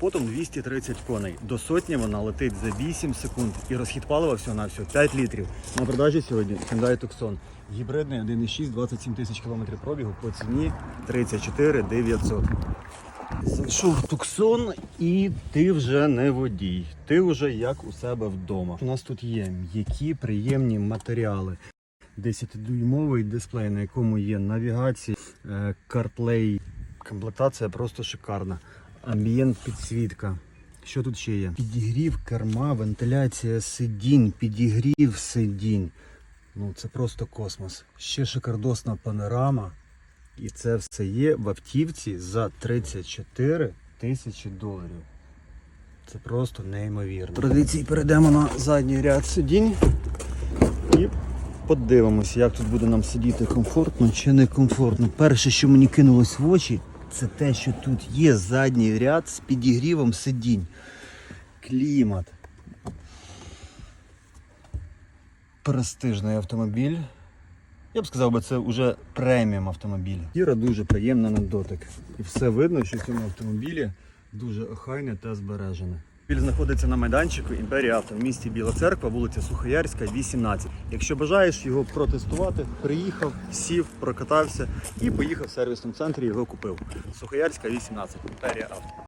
Потім 230 коней. До сотні вона летить за 8 секунд і розхід палива всього на всього 5 літрів. На продажі сьогодні Hyundai Tucson. Гібридний 1.6, 27 тисяч кілометрів пробігу по ціні 34 900. Зайшов Туксон і ти вже не водій. Ти вже як у себе вдома. У нас тут є м'які приємні матеріали. 10-дюймовий дисплей, на якому є навігація, е, CarPlay. Комплектація просто шикарна. Амбієнт підсвітка. Що тут ще є? Підігрів керма, вентиляція сидінь, підігрів сидінь. Ну це просто космос. Ще шикардосна панорама. І це все є в автівці за 34 тисячі доларів. Це просто неймовірно. Традиції перейдемо на задній ряд сидінь і подивимося, як тут буде нам сидіти комфортно чи не комфортно. Перше, що мені кинулось в очі, це те, що тут є задній ряд з підігрівом сидінь. Клімат. Престижний автомобіль. Я б сказав, це вже преміум автомобіль. Кіра дуже приємна на дотик. І все видно, що в цьому автомобілі дуже охайне та збережене. Автомобіль знаходиться на майданчику Імперія Авто в місті Біла Церква, вулиця Сухоярська, 18. Якщо бажаєш його протестувати, приїхав, сів, прокатався і поїхав в сервісному центрі, його купив. Сухоярська, 18, Імперія Авто.